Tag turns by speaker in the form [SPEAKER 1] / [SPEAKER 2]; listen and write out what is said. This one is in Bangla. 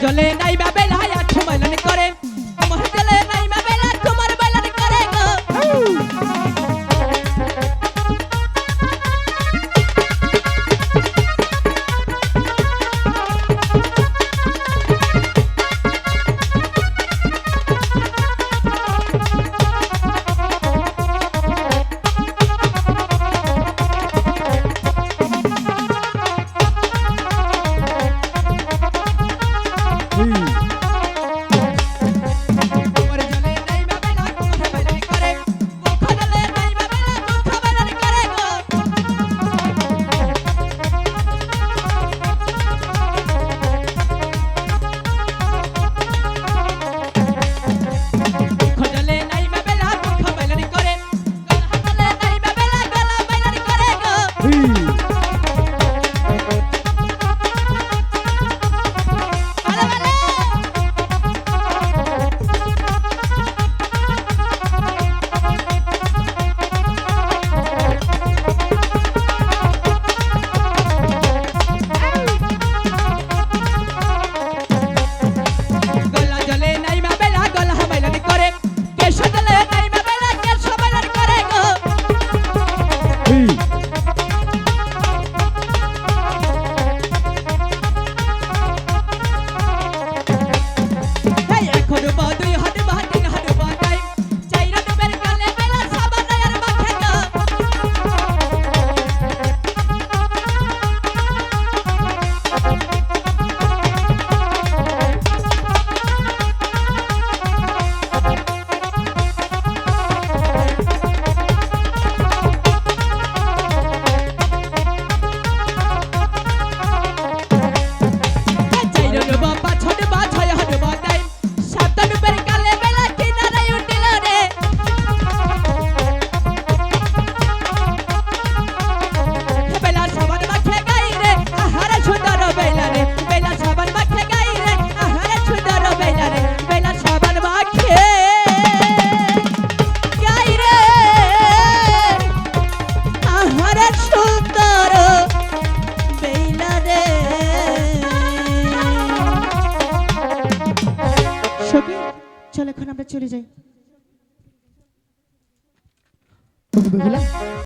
[SPEAKER 1] Jolene, I'm এখন আমরা চলে যাই।